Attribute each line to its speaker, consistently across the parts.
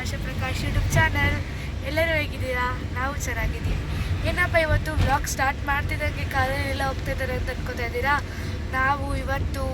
Speaker 1: ಆಶಾ Prakash YouTube channel ಎಲ್ಲರೂ ಹೇಗಿದ್ದೀರಾ? ನಾವು ಚೆನ್ನಾಗಿದ್ದೀವಿ. ಏನಪ್ಪ ಇವತ್ತು ವ್ಲಾಗ್ ಸ್ಟಾರ್ಟ್ ಮಾಡ್ತಿದ್ದಂಗೆ ಕಾಲೇಜೆಲ್ಲ ಹೋಗ್ತಾ ಇದ್ದಾರೆ ಅಂತ ಅನ್ಕೋತಾ ಇದ್ದೀರಾ? ನಾವು ಇವತ್ತು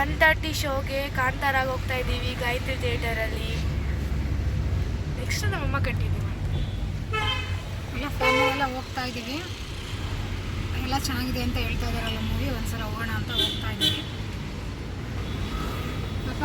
Speaker 1: ಒನ್ ತರ್ಟಿ ಶೋಗೆ ಕಾಂತಾರಾಗಿ ಹೋಗ್ತಾ ಇದ್ದೀವಿ ಗಾಯತ್ರಿ ಥಿಯೇಟರಲ್ಲಿ ನೆಕ್ಸ್ಟ್ ನಮ್ಮಮ್ಮ ಕಟ್ಟಿದ್ದೀವಿ.
Speaker 2: ಎಲ್ಲ ಫ್ಯಾಮಿಲಿ ಎಲ್ಲ ಹೋಗ್ತಾ ಇದ್ದೀವಿ. ಎಲ್ಲ ಚೆನ್ನಾಗಿದೆ ಅಂತ ಹೇಳ್ತಾ ಇದ್ದಾರಲ್ಲ ಮೂವಿ ಒಂದ್ಸಲ ಹೋಗೋಣ ಅಂತ ಹೋಗ್ತಾ ಇದ್ದೀವಿ. ಅಪ್ಪ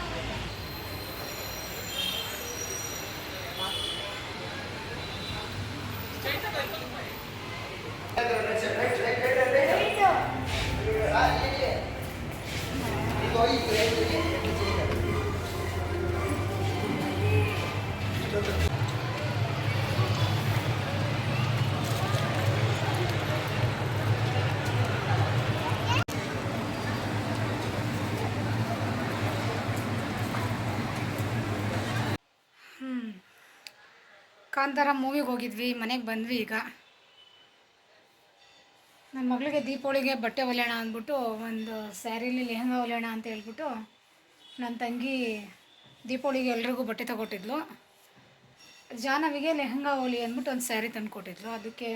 Speaker 2: ಕಾಂತಾರ ಮೂವಿಗೆ ಹೋಗಿದ್ವಿ, ಮನೆಗೆ ಬಂದ್ವಿ ಈಗ. ನನ್ನ ಮಗಳಿಗೆ ದೀಪಾವಳಿಗೆ ಬಟ್ಟೆ ಹೊಲಿಯೋಣ ಅಂದ್ಬಿಟ್ಟು, ಒಂದು ಸ್ಯಾರಿಲಿ ಲೆಹಂಗಾ ಹೊಲಿಯೋಣ ಅಂತ ಹೇಳ್ಬಿಟ್ಟು ನನ್ನ ತಂಗಿ ದೀಪಾವಳಿಗೆ ಎಲ್ರಿಗೂ ಬಟ್ಟೆ ತಗೊಟ್ಟಿದ್ಲು. ಜಾನವಿಗೆ ಲೆಹಂಗಾ ಹೊಲಿ ಅಂದ್ಬಿಟ್ಟು ಒಂದು ಸ್ಯಾರಿ ತಂದು ಕೊಟ್ಟಿದ್ಲು ಅದಕ್ಕೆ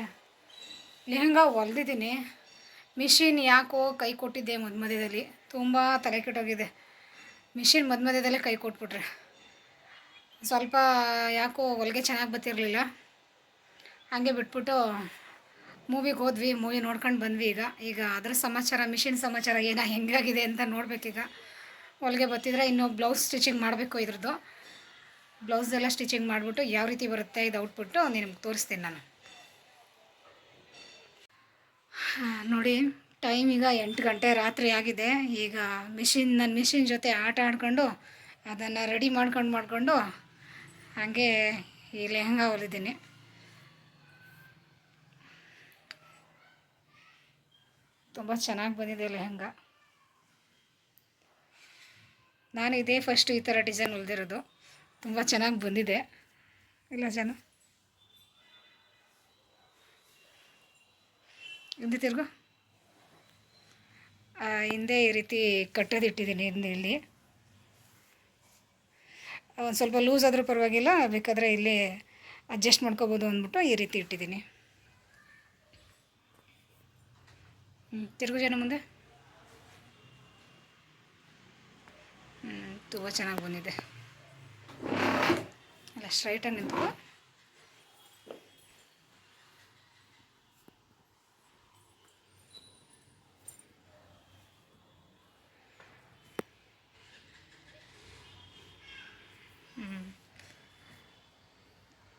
Speaker 2: ಲೆಹಂಗಾ ಹೊಲ್ದಿದ್ದೀನಿ. ಮಿಷಿನ್ ಯಾಕೋ ಕೈ ಕೊಟ್ಟಿದ್ದೆ ಮಧ್ಯ ಮಧ್ಯದಲ್ಲಿ ತುಂಬ ತಲೆ ಕೆಟ್ಟೋಗಿದೆ. ಮಿಷಿನ್ ಮಧ್ಯ ಮಧ್ಯದಲ್ಲೇ ಕೈ ಕೊಟ್ಬಿಟ್ರೆ. ಸ್ವಲ್ಪ ಯಾಕೋ ಹೊಲಿಗೆ ಚೆನ್ನಾಗಿ ಬರ್ತಿರಲಿಲ್ಲ. ಹಾಗೆ ಬಿಟ್ಬಿಟ್ಟು ಮೂವಿಗೆ ಹೋದ್ವಿ ಮೂವಿ ನೋಡ್ಕೊಂಡು ಬಂದ್ವಿ ಈಗ. ಈಗ ಅದರ ಸಮಾಚಾರ ಮಿಷಿನ್ ಸಮಾಚಾರ ಏನೋ ಹೆಂಗಾಗಿದೆ ಅಂತ ನೋಡಬೇಕೀಗ. ಹೊಲಿಗೆ ಬತ್ತಿದ್ರೆ ಇನ್ನು ಬ್ಲೌಸ್ ಸ್ಟಿಚಿಂಗ್ ಮಾಡಬೇಕು ಇದ್ರದ್ದು. ಬ್ಲೌಸ್ ಎಲ್ಲ ಸ್ಟಿಚಿಂಗ್ ಮಾಡಿಬಿಟ್ಟು ಯಾವ ರೀತಿ ಬರುತ್ತೆ ಇದು ಔಟ್ಪುಟ್ಟು ನಿಮ್ಗೆ ತೋರಿಸ್ತೀನಿ ನಾನು. ನೋಡಿ ಟೈಮ್ ಈಗ ಎಂಟು ಗಂಟೆ ರಾತ್ರಿ ಆಗಿದೆ. ಈಗ ಮಿಷಿನ್ ನನ್ನ ಮಿಷಿನ್ ಜೊತೆ ಆಟ ಆಡ್ಕೊಂಡು ಅದನ್ನು ರೆಡಿ ಮಾಡ್ಕೊಂಡು ಮಾಡಿಕೊಂಡು ಹಾಗೆ ಈ ಲೆಹಂಗಾ ಹೊಲಿದ್ದೀನಿ ತುಂಬ ಚೆನ್ನಾಗಿ ಬಂದಿದೆ ಲೆಹಂಗಾ ನಾನು ಇದೇ ಫಸ್ಟು ಈ ಥರ ಡಿಸೈನ್ ಹೊಲಿದಿರೋದು. ತುಂಬ ಚೆನ್ನಾಗಿ ಬಂದಿದೆ. ಇಲ್ಲ ಜನ? ಹಿಂದೆ ತಿರ್ಗು? ಹಿಂದೆ ಈ ರೀತಿ ಕಟ್ಟೋದಿಟ್ಟಿದ್ದೀನಿ ಇಲ್ಲಿ. ಒಂದು ಸ್ವಲ್ಪ ಲೂಸ್ ಆದರೂ ಪರವಾಗಿಲ್ಲ, ಬೇಕಾದರೆ ಇಲ್ಲಿ ಅಡ್ಜಸ್ಟ್ ಮಾಡ್ಕೋಬೋದು ಅಂದ್ಬಿಟ್ಟು ಈ ರೀತಿ ಇಟ್ಟಿದ್ದೀನಿ. ಹ್ಞೂ ತಿರುಗು ಜನ ಮುಂದೆ. ಹ್ಞೂ ತುಂಬ ಚೆನ್ನಾಗಿ ಬಂದಿದೆ. ಅಲ್ಲ ಸ್ಟ್ರೈಟಾಗಿ ನಿಂತ್ಕೊ.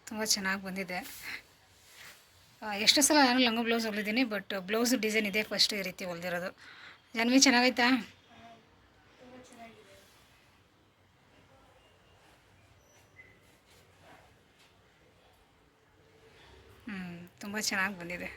Speaker 2: ತುಂಬ ಚೆನ್ನಾಗಿ ಬಂದಿದೆ. ಎಷ್ಟು ಸಲ ನಾನು ಲಂಗ ಬ್ಲೌಸ್ ಹೊಲಿದ್ದೀನಿ ಬಟ್ ಬ್ಲೌಸ್ ಡಿಸೈನ್ ಇದೆ ಫಸ್ಟ್ ಈ ರೀತಿ ಹೊಲಿದಿರೋದು. ಜಾನ್ವಿ, ಚೆನ್ನಾಗೈತಾ? ಹ್ಞೂ ತುಂಬ ಚೆನ್ನಾಗಿ ಬಂದಿದೆ.